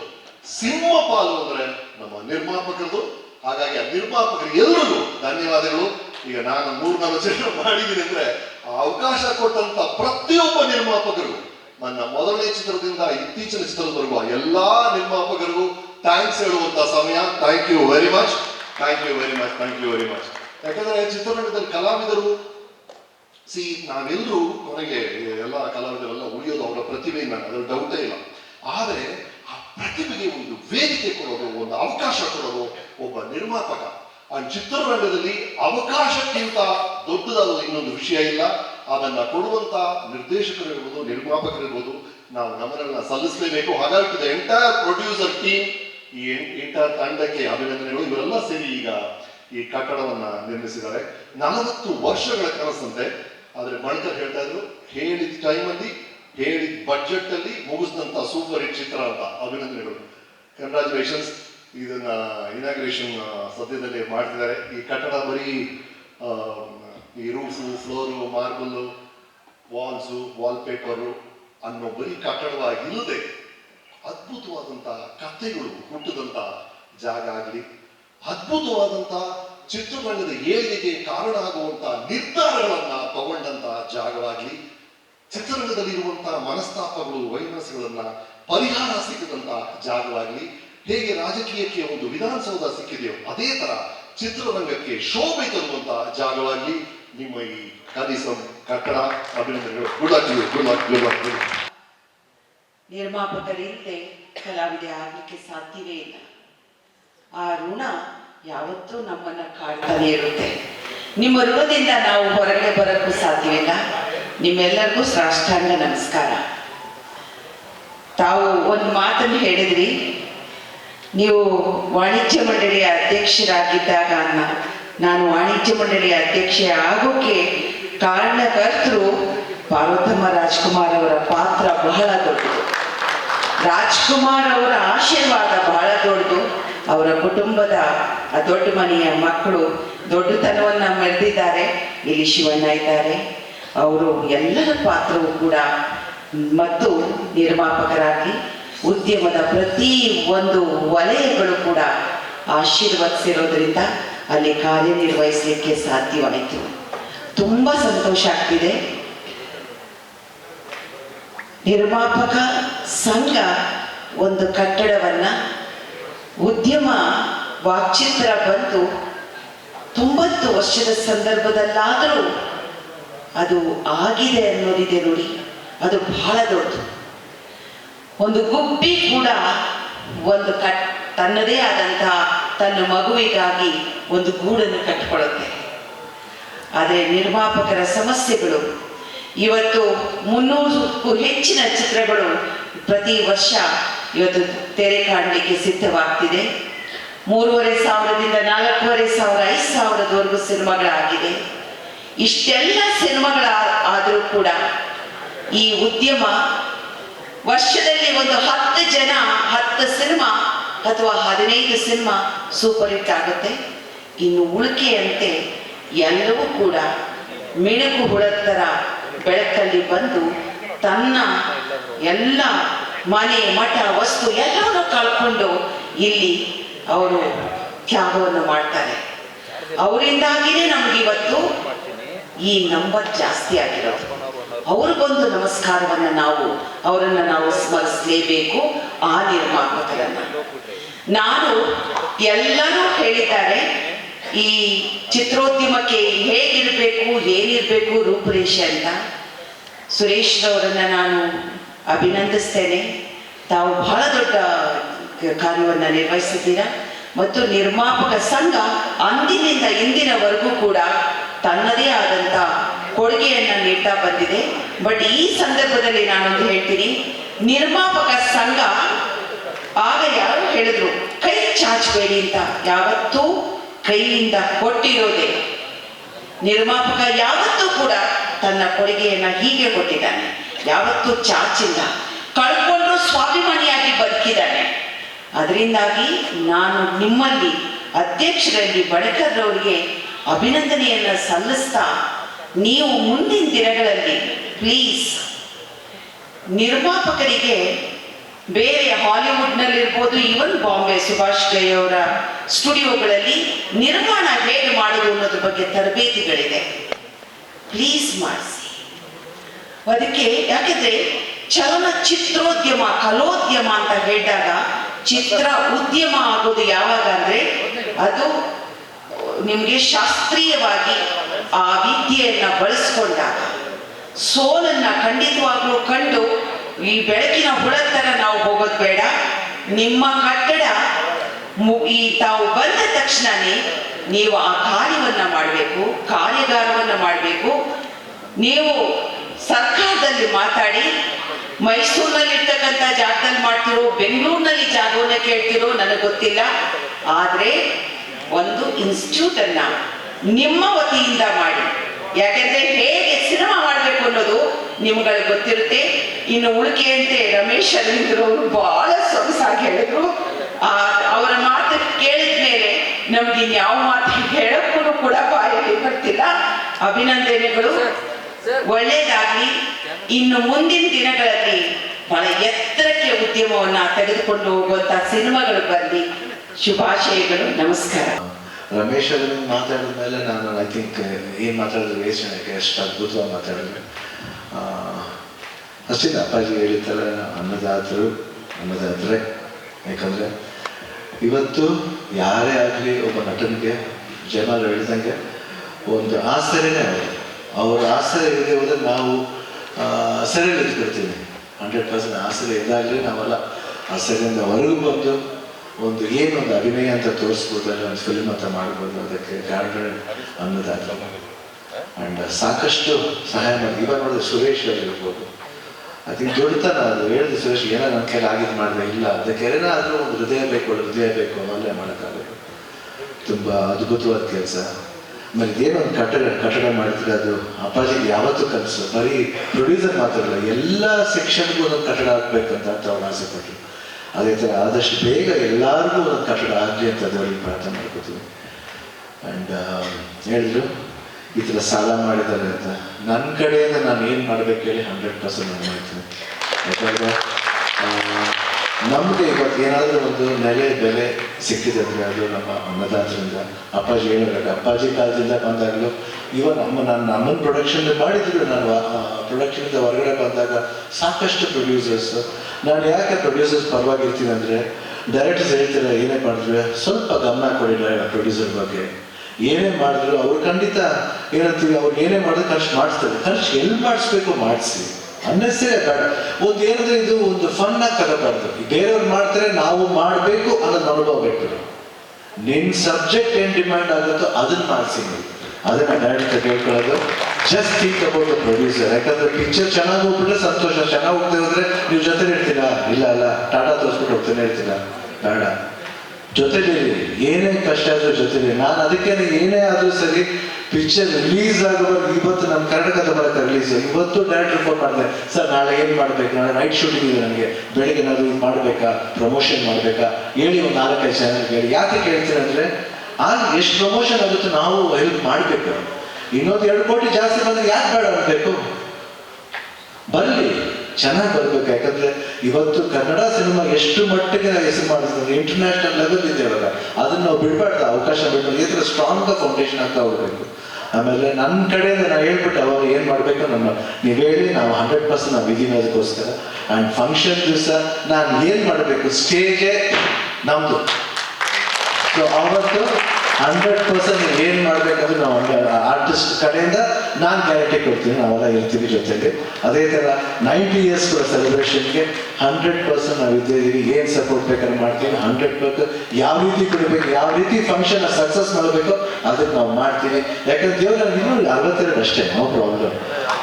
ಸಿಂಹ ಪಾಲು ಅಂದ್ರೆ ನಮ್ಮ ನಿರ್ಮಾಪಕರದು, ಹಾಗಾಗಿ ಆ ನಿರ್ಮಾಪಕರು ಎಲ್ಲರಿಗೂ ಧನ್ಯವಾದಗಳು. ಈಗ ನಾನು ಮೂರ್ನಾಲ್ಕು ಜನ ಮಾಡಿದ್ದೀನಿ ಅಂದ್ರೆ ಆ ಅವಕಾಶ ಕೊಟ್ಟಂತ ಪ್ರತಿಯೊಬ್ಬ ನಿರ್ಮಾಪಕರು ನನ್ನ ಮೊದಲನೇ ಚಿತ್ರದಿಂದ ಇತ್ತೀಚಿನ ಚಿತ್ರದವರೆಗೂ ಎಲ್ಲಾ ನಿರ್ಮಾಪಕರಿಗೂ ಥ್ಯಾಂಕ್ಸ್ ಹೇಳುವಂತ ಸಮಯ. Thank you very much thank you very much thank you very much ಯಾಕಂದ್ರೆ ಚಿತ್ರರಂಗದಲ್ಲಿ ಕಲಾವಿದರು ಸಿ ನಾವೆಲ್ಲರೂ ಕೊನೆಗೆ ಎಲ್ಲ ಕಲಾವಿದರೆಲ್ಲ ಉಳಿಯೋದು ಅವರ ಪ್ರತಿಭೆಯಿಂದ ಅದರ ಡೌಟೇ ಇಲ್ಲ. ಆದರೆ ಆ ಪ್ರತಿಭೆಗೆ ಒಂದು ವೇದಿಕೆ ಕೊಡೋದು, ಒಂದು ಅವಕಾಶ ಕೊಡೋದು ಒಬ್ಬ ನಿರ್ಮಾಪಕ. ಆ ಚಿತ್ರರಂಗದಲ್ಲಿ ಅವಕಾಶಕ್ಕಿಂತ ದೊಡ್ಡದಾದ ಇನ್ನೊಂದು ವಿಷಯ ಇಲ್ಲ. ಅದನ್ನ ಇರ್ಬೋದು ನಿರ್ಮಾಪಕರು ಇರ್ಬೋದು ನಾವು ನಮ್ಮನ್ನ ಸಲ್ಲಿಸಲೇಬೇಕು. ಹಾಗಾಗಿ ಎಂಟೈರ್ ಪ್ರೊಡ್ಯೂಸರ್ ಟೀಮ್ ಈ ಎಂಟೈರ್ ತಂಡಕ್ಕೆ ಅಭಿನಂದನೆಗಳು. ಇವರೆಲ್ಲ ಸೇರಿ ಈಗ ಈ ಕಟ್ಟಡವನ್ನ ನಿರ್ಮಿಸಿದ್ದಾರೆ. ನಲವತ್ತು ವರ್ಷಗಳ ಕನಸಂತೆ, ಆದ್ರೆ ಬಣಕರ್ ಹೇಳ್ತಾ ಇದ್ರು, ಹೇಳಿದ ಟೈಮಲ್ಲಿ ಹೇಳಿದ ಬಜೆಟ್ ಅಲ್ಲಿ ಮುಗಿಸಿದಂತ ಸೂಪರ್ ಹಿಟ್ ಚಿತ್ರ ಅಂತ ಅಭಿನಂದನೆಗಳು. ಕಂಗ್ರಾಚುಲೇಷನ್ಸ್ ಇದನ್ನ ಇನಾಗ್ರೇಷನ್ ಸದ್ಯದಲ್ಲಿ ಮಾಡ್ತಿದ್ದಾರೆ. ಈ ಕಟ್ಟಡ ಬರೀ ಈ roof floor, marble, walls wallpaper ಅನ್ನೋ ಬರೀ ಕಟ್ಟಡವಾಗಿಲ್ಲದೆ ಇಲ್ಲದೆ ಅದ್ಭುತವಾದಂತ ಕಥೆಗಳು ಹುಟ್ಟಿದಂಥ ಜಾಗ ಆಗಲಿ ಅದ್ಭುತವಾದಂತ ಚಿತ್ರರಂಗದ ಏಳಿಗೆಗೆ ಕಾರಣ ಆಗುವಂಥ ನಿರ್ಧಾರಗಳನ್ನ ತಗೊಂಡಂತಹ ಜಾಗವಾಗಲಿ ಚಿತ್ರರಂಗದಲ್ಲಿರುವಂತಹ ಮನಸ್ತಾಪಗಳು, ವೈಮನಸ್ಸುಗಳನ್ನ ಪರಿಹಾರ ಸಿಕ್ಕಿದಂತಹ ಜಾಗವಾಗಲಿ, ಹೇಗೆ ರಾಜಕೀಯಕ್ಕೆ ಒಂದು ವಿಧಾನಸೌಧ ಸಿಕ್ಕಿದೆಯೋ ಅದೇ ತರ ಚಿತ್ರರಂಗಕ್ಕೆ ಶೋಭೆ ತರುವಂತಹ ಜಾಗವಾಗಿ ನಿಮ್ಮ ಈ ಕಟ್ಟಡ ಅಭಿನಂದನೆಗಳು. Good luck good luck good
ನಿರ್ಮಾಪಕರಿಲ್ಲದೆ ಕಲಾವಿದೆ ಆಗಲಿಕ್ಕೆ ಸಾಧ್ಯವೇ ಇಲ್ಲ. ಆ ಋಣ ಯಾವತ್ತೂ ನಮ್ಮನ್ನ ಕಾಡ್ತಾನೆ ಇರುತ್ತೆ. ನಿಮ್ಮ ಋಣದಿಂದ ನಾವು ಹೊರಗಡೆ ಬರೋಕ್ಕೂ ಸಾಧ್ಯವಿಲ್ಲ ನಿಮ್ಮೆಲ್ಲರಿಗೂ ಸಾಷ್ಟಾಂಗ ನಮಸ್ಕಾರ. ತಾವು ಒಂದು ಮಾತನ್ನು ಹೇಳಿದ್ರಿ. ನೀವು ವಾಣಿಜ್ಯ ಮಂಡಳಿಯ ಅಧ್ಯಕ್ಷರಾಗಿದ್ದಾಗ ಅನ್ನ ನಾನು ವಾಣಿಜ್ಯ ಮಂಡಳಿಯ ಅಧ್ಯಕ್ಷೆ ಆಗೋಕೆ ಕಾರಣಕರ್ತರು ಪಾರ್ವತಮ್ಮ ರಾಜ್ಕುಮಾರ್ ಅವರ ಪಾತ್ರ ಬಹಳ ದೊಡ್ಡದು. ರಾಜ್ಕುಮಾರ್ ಅವರ ಆಶೀರ್ವಾದ ಬಹಳ ದೊಡ್ಡದು. ಅವರ ಕುಟುಂಬದ ದೊಡ್ಡ ಮನೆಯ ಮಕ್ಕಳು ದೊಡ್ಡತನವನ್ನ ಮೆರೆದಿದ್ದಾರೆ. ಇಲ್ಲಿ ಶಿವಣ್ಣ ಇದ್ದಾರೆ. ಅವರು ಎಲ್ಲರ ಪಾತ್ರವೂ ಕೂಡ ಮತ್ತು ನಿರ್ಮಾಪಕರಾಗಿ, ಉದ್ಯಮದ ಪ್ರತಿ ಒಂದು ವಲಯಗಳು ಕೂಡ ಆಶೀರ್ವದಿಸಿರೋದ್ರಿಂದ ಅಲ್ಲಿ ಕಾರ್ಯನಿರ್ವಹಿಸಲಿಕ್ಕೆ ಸಾಧ್ಯವಾಯಿತು. ತುಂಬ ಸಂತೋಷ ಆಗ್ತಿದೆ. ನಿರ್ಮಾಪಕ ಸಂಘ ಒಂದು ಕಟ್ಟಡವನ್ನ ಉದ್ಯಮ ವಾಕ್ಚಿತ್ರ ಬಂತು ತೊಂಬತ್ತು ವರ್ಷದ ಸಂದರ್ಭದಲ್ಲಾದರೂ ಅದು ಆಗಿದೆ ಅನ್ನೋದಿದೆ ನೋಡಿ. ಅದು ಬಹಳ ದೊಡ್ಡದು. ಒಂದು ಗುಬ್ಬಿ ಕೂಡ ಒಂದು ಕಟ್ ತನ್ನದೇ ಆದಂತಹ ತನ್ನ ಮಗುವಿಗಾಗಿ ಒಂದು ಗೂಡನ್ನು ಕಟ್ಟಿಕೊಳ್ಳುತ್ತೆ. ಆದರೆ ನಿರ್ಮಾಪಕರ ಸಮಸ್ಯೆಗಳು, ಇವತ್ತು ಮುನ್ನೂರಕ್ಕೂ ಹೆಚ್ಚಿನ ಚಿತ್ರಗಳು ಪ್ರತಿ ವರ್ಷ ಇವತ್ತು ತೆರೆ ಕಾಣಲಿಕ್ಕೆ ಸಿದ್ಧವಾಗ್ತಿದೆ. ಮೂರುವರೆ ಸಾವಿರದಿಂದ ನಾಲ್ಕೂವರೆ ಸಾವಿರ, ಐದು ಸಾವಿರದವರೆಗೂ ಸಿನಿಮಾಗಳಾಗಿದೆ. ಇಷ್ಟೆಲ್ಲ ಸಿನಿಮಾಗಳ ಆದರೂ ಕೂಡ ಈ ಉದ್ಯಮ ವರ್ಷದಲ್ಲಿ ಒಂದು ಹತ್ತು ಜನ, ಹತ್ತು ಸಿನಿಮಾ ಅಥವಾ ಹದಿನೈದು ಸಿನಿಮಾ ಸೂಪರ್ ಹಿಟ್ ಆಗುತ್ತೆ. ಇನ್ನು ಉಳಿಕೆಯಂತೆ ಎಲ್ಲವೂ ಕೂಡ ಮಿಣುಕು ಹುಳತ್ತರ ಬೆಳಕಲ್ಲಿ ಬಂದು ತನ್ನ ಎಲ್ಲ ಮನೆ, ಮಠ, ವಸ್ತು ಎಲ್ಲವನ್ನು ಕಳ್ಕೊಂಡು ಇಲ್ಲಿ ಅವರು ತ್ಯಾಗವನ್ನು ಮಾಡ್ತಾರೆ. ಅವರಿಂದಾಗಿಯೇ ನಮಗಿವತ್ತು ಈ ನಂಬರ್ ಜಾಸ್ತಿ ಆಗಿರೋದು. ಬಂದು ನಮಸ್ಕಾರವನ್ನು ನಾವು, ಅವರನ್ನು ನಾವು ಸ್ಮರಿಸಲೇಬೇಕು ಆ ನಿರ್ಮಾಪಕರನ್ನ. ನಾನು ಎಲ್ಲರೂ ಹೇಳಿದ್ದಾರೆ, ಈ ಚಿತ್ರೋದ್ಯಮಕ್ಕೆ ಹೇಗಿರಬೇಕು, ಏನಿರಬೇಕು ರೂಪುರೇಷೆ ಅಂತ. ಸುರೇಶ್ ರವರನ್ನ ನಾನು ಅಭಿನಂದಿಸ್ತೇನೆ. ತಾವು ಬಹಳ ದೊಡ್ಡ ಕಾರ್ಯವನ್ನು ನಿರ್ವಹಿಸಿದ್ದೀರಾ. ಮತ್ತು ನಿರ್ಮಾಪಕ ಸಂಘ ಅಂದಿನಿಂದ ಇಂದಿನವರೆಗೂ ಕೂಡ ತನ್ನದೇ ಆದಂತ ಕೊಡುಗೆಯನ್ನು ನೀಡ್ತಾ ಬಂದಿದೆ. ಬಟ್ ಈ ಸಂದರ್ಭದಲ್ಲಿ ನಾನೊಂದು ಹೇಳ್ತೀನಿ, ನಿರ್ಮಾಪಕ ಸಂಘ ಹೇಳಿದ್ರು, ಕೈ ಚಾಚಬೇಡಿ ಅಂತ. ಯಾವತ್ತೂ ಕೈಯಿಂದ ಕೊಟ್ಟಿರೋದೆ. ನಿರ್ಮಾಪಕ ಯಾವತ್ತೂ ಕೂಡ ತನ್ನ ಕೊಡುಗೆಯನ್ನ ಹೀಗೆ ಕೊಟ್ಟಿದ್ದಾನೆ, ಯಾವತ್ತೂ ಚಾಚಿಲ್ಲ. ಕಳ್ಕೊಂಡ್ರು ಸ್ವಾಭಿಮಾನಿಯಾಗಿ ಬದುಕಿದ್ದಾನೆ. ಅದರಿಂದಾಗಿ ನಾನು ನಿಮ್ಮಲ್ಲಿ, ಅಧ್ಯಕ್ಷರಲ್ಲಿ ಬಳಕದವರಿಗೆ ಅಭಿನಂದನೆಯನ್ನ ಸಲ್ಲಿಸ್ತಾ ನೀವು ಮುಂದಿನ ದಿನಗಳಲ್ಲಿ ಪ್ಲೀಸ್ ನಿರ್ಮಾಪಕರಿಗೆ ಬೇರೆ ಹಾಲಿವುಡ್ನಲ್ಲಿರ್ಬೋದು ಈವನ್ ಬಾಂಬೆ ಸುಭಾಷ್ ಗೈ ಅವರ ಸ್ಟುಡಿಯೋಗಳಲ್ಲಿ ನಿರ್ಮಾಣ ಹೇಗೆ ಮಾಡೋದು ಅನ್ನೋದ್ರ ಬಗ್ಗೆ ತರಬೇತಿಗಳಿದೆ. ಪ್ಲೀಸ್ ಮಾಡಿಸಿ. ಅದಕ್ಕೆ ಯಾಕೆಂದ್ರೆ ಚಲನಚಿತ್ರೋದ್ಯಮ, ಕಲೋದ್ಯಮ ಅಂತ ಹೇಳಿದಾಗ ಚಿತ್ರ ಉದ್ಯಮ ಆಗೋದು ಯಾವಾಗ ಅಂದ್ರೆ ಅದು ನಿಮಗೆ ಶಾಸ್ತ್ರೀಯವಾಗಿ ಆ ವಿದ್ಯೆಯನ್ನ ಬಳಸ್ಕೊಂಡಾಗ. ಸೋಲನ್ನ ಖಂಡಿತವಾಗ್ಲೂ ಕಂಡು ಈ ಬೆಳಕಿನ ಥರ ನಾವು ಹೋಗೋದು ಬೇಡ. ನಿಮ್ಮ ಕಟ್ಟಡ ಈ ತಾವು ಬಂದ ತಕ್ಷಣನೇ ನೀವು ಆ ಕಾರ್ಯವನ್ನ ಮಾಡಬೇಕು, ಕಾರ್ಯಾಗಾರವನ್ನ ಮಾಡಬೇಕು. ನೀವು ಸರ್ಕಾರದಲ್ಲಿ ಮಾತಾಡಿ ಮೈಸೂರಿನಲ್ಲಿ ಇರ್ತಕ್ಕಂಥ ಜಾಗದಲ್ಲಿ ಮಾಡ್ತಿರೋ, ಬೆಂಗಳೂರಿನಲ್ಲಿ ಜಾಗವನ್ನ ಕೇಳ್ತಿರೋ ನನಗೆ ಗೊತ್ತಿಲ್ಲ. ಆದ್ರೆ ಒಂದು ಇನ್ಸ್ಟಿಟ್ಯೂಟ್ ಅನ್ನ ನಿಮ್ಮ ವತಿಯಿಂದ ಮಾಡಿ. ಯಾಕೆಂದ್ರೆ ಹೇಗೆ ಸಿನಿಮಾ ಮಾಡಬೇಕು ಅನ್ನೋದು ನಿಮ್ಗಳಿಗೆ ಗೊತ್ತಿರುತ್ತೆ. ಇನ್ನು ಉಳಿಕೆಯಂತೆ ರಮೇಶ್ ಅರವಿಂದ್ರು ಅವರು ಬಹಳ ಸೊಗಸಾಗಿ ಹೇಳಿದ್ರು. ಆ ಅವರ ಮಾತು ಕೇಳಿದ ಮೇಲೆ ನಮ್ಗೆ ಇನ್ಯಾವ ಮಾತು ಹೇಳಕ್ಕೂ ಕೂಡ ಬಾಯಲ್ಲಿ ಬರ್ತಿಲ್ಲ. ಅಭಿನಂದನೆಗಳು. ಒಳ್ಳೇದಾಗ್ಲಿ. ಇನ್ನು ಮುಂದಿನ ದಿನಗಳಲ್ಲಿ ಬಹಳ ಎತ್ತರಕ್ಕೆ ಉದ್ಯಮವನ್ನ ತೆಗೆದುಕೊಂಡು ಹೋಗುವಂತ ಸಿನಿಮಾಗಳು ಬರಲಿ. ಶುಭಾಶಯಗಳು. ನಮಸ್ಕಾರ.
ರಮೇಶ್ ಅವರು ಮಾತಾಡಿದ ಮೇಲೆ ನಾನು ಐ ಥಿಂಕ್ ಏನು ಮಾತಾಡಿದ್ರು ವೇಸ್ಟ್ ನನಗೆ ಎಷ್ಟು ಅದ್ಭುತವಾಗಿ ಮಾತಾಡಿದ್ರು. ಆ, ಅಷ್ಟಿಂದ ಅಪ್ಪಾಜಿ ಹೇಳಿರ್ತಾರೆ ಅನ್ನದಾತರು ಅನ್ನದಾತ್ರೆ. ಯಾಕಂದರೆ ಇವತ್ತು ಯಾರೇ ಆಗಲಿ ಒಬ್ಬ ನಟನಿಗೆ ಜಯಮಾಲ್ ಹೇಳಿದಂಗೆ ಒಂದು ಆಸರೆನೇ ಅವರು ಅವರ ಆಸರೆ ಇಲ್ಲದೆ ಹೋದ್ರೆ ನಾವು ಸರಿ ಇಟ್ಕೊಡ್ತೀವಿ ಹಂಡ್ರೆಡ್ ಪರ್ಸೆಂಟ್ ಆಸರೆ ಇದಾಗಲಿ ನಾವೆಲ್ಲ ಆಸರೆಯಿಂದ ಹೊರಗೆ ಬಂದು ಒಂದು ಏನೊಂದು ಅಭಿನಯ ಅಂತ ತೋರಿಸ್ಬೋದಲ್ಲ ಅಲ್ಲಿ ಒಂದು ಫಿಲ್ಮ್ ಅಂತ ಮಾಡ್ಬೋದು ಅದಕ್ಕೆ ಗಾರ್ಡನ್ ಅನ್ನೋದಾದ ಆ್ಯಂಡ್ ಸಾಕಷ್ಟು ಸಹಾಯ ಮಾಡಿ. ಇವಾಗ ನೋಡಿದ್ರೆ ಸುರೇಶ್ ಅವ್ರು ಇರ್ಬೋದು. ಅದಕ್ಕೆ ದೊಡ್ಡತನ ಅದು. ಹೇಳಿದ ಸುರೇಶ್, ಏನೋ ನನ್ನ ಕೈಲಿ ಆಗಿದ್ದು ಮಾಡಿದೆ? ಇಲ್ಲ. ಅದಕ್ಕೆ ಏನಾದರೂ ಒಂದು ಹೃದಯ ಬೇಕು ಒಳ್ಳೆ ಹೃದಯ ಬೇಕು ಅಲ್ಲೇ ಮಾಡೋಕ್ಕಾಗಲ್ಲ. ತುಂಬ ಅದ್ಭುತವಾದ ಕೆಲಸ. ಆಮೇಲೆ ಇದೇನೋ ಒಂದು ಕಟ್ಟಡ ಕಟ್ಟಡ ಮಾಡಿದ್ರೆ ಅದು ಅಪ್ಪಾಜಿ ಯಾವತ್ತೂ ಕನಸು. ಬರೀ ಪ್ರೊಡ್ಯೂಸರ್ ಮಾತ್ರ ಎಲ್ಲ ಸೆಕ್ಷನ್ಗೂ ಒಂದು ಕಟ್ಟಡ ಆಗ್ಬೇಕಂತ ಅಂತ ಅವ್ರು ಆಸೆ ಪಟ್ಟರು ಅದೇ ಥರ ಆದಷ್ಟು ಬೇಗ ಎಲ್ಲರಿಗೂ ಒಂದು ಕಟ್ಟಡ ಆಗಲಿ ಅಂತ ದೇವರಿಗೆ ಪ್ರಾರ್ಥನೆ ಮಾಡ್ಕೋತೀವಿ. ಆ್ಯಂಡ್ ಹೇಳಿದ್ರು, ಈ ಥರ ಸಾಲ ಮಾಡಿದ್ದಾರೆ ಅಂತ. ನನ್ನ ಕಡೆಯಿಂದ ನಾನು ಏನು ಮಾಡಬೇಕು ಹೇಳಿ ಹಂಡ್ರೆಡ್ ಪರ್ಸೆಂಟ್ ನಾನು ಮಾಡ್ತೀನಿ ಯಾಕಂದರೆ ನಮಗೆ ಇವತ್ತು ಏನಾದರೂ ಒಂದು ನೆಲೆ ಬೆಲೆ ಸಿಕ್ಕಿದೆ ಅಂದರೆ ಅದು ನಮ್ಮ ಅನ್ನದಾತರಿಂದ ಅಪ್ಪಾಜಿ ಹೇಳಬೇಕು ಅಪ್ಪಾಜಿ ಕಾಲದಿಂದ ಬಂದಾಗಲೂ ಇವನ್ ನಮ್ಮ ನಾನು ನಮ್ಮನ್ನು ಪ್ರೊಡಕ್ಷನ್ ಮಾಡಿದ್ರು ನಾನು ಪ್ರೊಡಕ್ಷನಿಂದ ಹೊರಗಡೆ ಬಂದಾಗ ಸಾಕಷ್ಟು ಪ್ರೊಡ್ಯೂಸರ್ಸ್ ನಾನು ಯಾಕೆ ಪ್ರೊಡ್ಯೂಸರ್ಸ್ ಪರವಾಗಿರ್ತೀನಿ ಅಂದರೆ ಡೈರೆಕ್ಟರ್ಸ್ ಹೇಳ್ತಾರೆ ಏನೇ ಮಾಡಿದ್ರೆ, ಸ್ವಲ್ಪ ಗಮನ ಕೊಡಿ ಪ್ರೊಡ್ಯೂಸರ್ ಬಗ್ಗೆ. ಏನೇ ಮಾಡಿದ್ರು ಅವ್ರು ಖಂಡಿತ ಏನಂತೀವಿ, ಅವ್ರು ಏನೇ ಮಾಡಿದ್ರು ಖರ್ಚು ಮಾಡಿಸ್ತಾರೆ ಖರ್ಚು ಎಲ್ಲಿ ಮಾಡಿಸ್ಬೇಕು ಮಾಡಿಸಿ. ಅನ್ನೆಸೇ ಬೇಡ. ಒಂದು ಏನಂದ್ರೆ ಇದು ಒಂದು ಫನ್ ಆಗಿ ತಗೋಬಾರ್ದು ಬೇರೆಯವ್ರು ಮಾಡ್ತಾರೆ, ನಾವು ಮಾಡಬೇಕು ಅನ್ನೋದು ಅನುಭವ ಬೇಕು ನಿನ್ ಸಬ್ಜೆಕ್ಟ್ ಏನ್ ಡಿಮ್ಯಾಂಡ್ ಆಗುತ್ತೋ ಅದನ್ನ ಮಾಡಿಸಿ ಅದನ್ನ ಡೈರೆಕ್ಟ್ ಕೇಳ್ಕೊಳ್ಳೋದು ಜಸ್ಟ್ ಥಿಂಕ್ ಅಬೌಟ್ ಪ್ರೊಡ್ಯೂಸರ್ ಯಾಕಂದ್ರೆ ಪಿಕ್ಚರ್ ಚೆನ್ನಾಗಿ ಹೋಗ್ಬಿಟ್ರೆ ಸಂತೋಷ. ಚೆನ್ನಾಗಿ ಹೋಗ್ತಾ ಹೋದ್ರೆ ನೀವು ಜೊತೆ ಇರ್ತೀರಾ? ಇಲ್ಲ ಅಲ್ಲ ಟಾಟಾ ತೋರಿಸ್ಬಿಟ್ಟು ಹೋಗ್ತಾನೆ ಇರ್ತೀರಾ? ಬೇಡ. ಜೊತೆಲಿ ಏನೇ ಕಷ್ಟ ಆದ್ರೂ ಜೊತೆಲಿ ನಾನು ಅದಕ್ಕೆ ಏನೇ ಆದ್ರೂ ಸರಿ ಪಿಕ್ಚರ್ ರಿಲೀಸ್ ಆಗುವಾಗ ಇವತ್ತು ನಮ್ಮ ಕರ್ನಾಟಕದ ಮೂಲಕ ರಿಲೀಸ್ ಇವತ್ತು ಡೈರೆಕ್ಟರ್ ರಿಪೋರ್ಟ್ ಮಾಡಿದೆ. ಸರ್, ನಾಳೆ ಏನು ಮಾಡ್ಬೇಕು? ನಾಳೆ ನೈಟ್ ಶೂಟಿಂಗ್ ಇದೆ ನನಗೆ. ಬೆಳಿಗ್ಗೆ ಇದು ಮಾಡಬೇಕಾ? ಪ್ರಮೋಷನ್ ಮಾಡಬೇಕಾ? ಹೇಳಿ ಒಂದು ನಾಲ್ಕೈದು ಚಾನಲ್ ಹೇಳಿ ಯಾಕೆ ಕೇಳ್ತೀನಿ ಅಂದ್ರೆ ಆಗ ಎಷ್ಟು ಪ್ರಮೋಷನ್ ಆಗುತ್ತೆ ನಾವು ಹೆಲ್ಪ್ ಮಾಡಬೇಕು. ಇನ್ನೊಂದು ಎರಡು ಕೋಟಿ ಜಾಸ್ತಿ ಬಂದ್ರೆ ಯಾಕೆ ಬೇಡ ಅನ್ಬೇಕು? ಬರಲಿ. ಚೆನ್ನಾಗಿ ಬರ್ಬೇಕು. ಯಾಕಂದ್ರೆ ಇವತ್ತು ಕನ್ನಡ ಸಿನಿಮಾ ಎಷ್ಟು ಮಟ್ಟಿಗೆ ಹೆಸರು ಮಾಡಿಸ್ತದೆ ಇಂಟರ್ನ್ಯಾಷನಲ್ ಲೆವೆಲ್ ಇದೆ ಇವಾಗ. ಅದನ್ನ ನಾವು ಬಿಡ್ಬಾರ್ದು. ಅವಕಾಶ ಬಿಡ್ಬಾರ್ದು. ಥರ ಸ್ಟ್ರಾಂಗ್ ಫೌಂಡೇಶನ್ ಅಂತ ಹೋಗ್ಬೇಕು. ಆಮೇಲೆ ನನ್ನ ಕಡೆಯಿಂದ ನಾನು ಹೇಳ್ಬಿಟ್ಟು ಅವಾಗ ಏನು ಮಾಡಬೇಕು ನಮ್ಮ ನೀವು ಹೇಳಿ, ನಾವು ಹಂಡ್ರೆಡ್ ಪರ್ಸೆಂಟ್ ನಾವು ಇದೀವಿ ಅದಕ್ಕೋಸ್ಕರ ಆ್ಯಂಡ್ ಫಂಕ್ಷನ್ ದಿವಸ ನಾನು ಏನು ಮಾಡಬೇಕು? ಸ್ಟೇಜೇ ನಮ್ಮದು ಸೊ ಅವತ್ತು ಹಂಡ್ರೆಡ್ ಪರ್ಸೆಂಟ್ ಏನು ಮಾಡಬೇಕಂದ್ರೆ ನಾವು ಆರ್ಟಿಸ್ಟ್ ಕಡೆಯಿಂದ ನಾನು ಗ್ಯಾರಂಟಿ ಕೊಡ್ತೀನಿ, ನಾವೆಲ್ಲ ಇರ್ತೀವಿ ಜೊತೆಗೆ. ಅದೇ ಥರ ನೈಂಟಿ ಇಯರ್ಸ್ ಕೂಡ ಸೆಲೆಬ್ರೇಷನ್ಗೆ ಹಂಡ್ರೆಡ್ ಪರ್ಸೆಂಟ್ ನಾವು ಇದ್ದೀವಿ ಏನು ಸಪೋರ್ಟ್ ಬೇಕಾದ್ರೆ ಮಾಡ್ತೀನಿ ಹಂಡ್ರೆಡ್ ಪರ್ಸೆಂಟ್ ಯಾವ ರೀತಿ ಕೊಡಬೇಕು, ಯಾವ ರೀತಿ ಫಂಕ್ಷನ್ ಸಕ್ಸಸ್ ಮಾಡಬೇಕು ಅದಕ್ಕೆ ನಾವು ಮಾಡ್ತೀವಿ. ಯಾಕಂದ್ರೆ ದೇವ್ರು ಇನ್ನೂ ಅರವತ್ತೆರಡು ಅಷ್ಟೇ ನೋ ಪ್ರಾಬ್ಲಮ್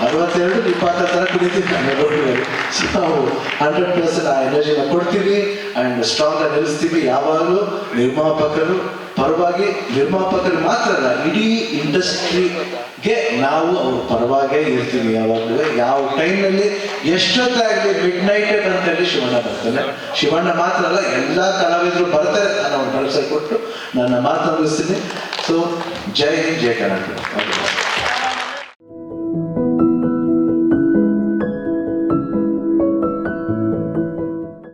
ಅರವತ್ತೆರಡು ಇಪ್ಪತ್ತರ ಕುಡಿತೀವಿ. ನಾವು ಹಂಡ್ರೆಡ್ ಪರ್ಸೆಂಟ್ ಆ ಎನರ್ಜಿನ ಕೊಡ್ತೀವಿ. ಆ್ಯಂಡ್ ಸ್ಟ್ರಾಂಗ್ ಆಗಿ ನಿಲ್ಲಿಸ್ತೀವಿ ಯಾವಾಗಲೂ ನಿರ್ಮಾಪಕರು, ಪರವಾಗಿ ನಿರ್ಮಾಪಕರು ಮಾತ್ರ ಅಲ್ಲ, ಇಡೀ ಇಂಡಸ್ಟ್ರಿಗೆ ನಾವು ಅವ್ರ ಪರವಾಗೇ ಇರ್ತೀವಿ ಯಾವಾಗಲೂ. ಯಾವ ಟೈಮ್ನಲ್ಲಿ ಎಷ್ಟೊತ್ತಾಗಲಿ ಮಿಡ್ ನೈಟ್ ಅಂತೇಳಿ ಶಿವಣ್ಣ ಬರ್ತಾನೆ. ಶಿವಣ್ಣ ಮಾತ್ರ ಅಲ್ಲ, ಎಲ್ಲ ಕಲಾವಿದರು ಬರ್ತಾರೆ, ನಾನು ಅವ್ರು ಭರವಸೆ ಕೊಟ್ಟು ನನ್ನ ಮಾತನಾಡಿಸ್ತೀನಿ ಸೊ ಜೈ ಹಿಂದ್, ಜೈ ಕರ್ನಾಟಕ.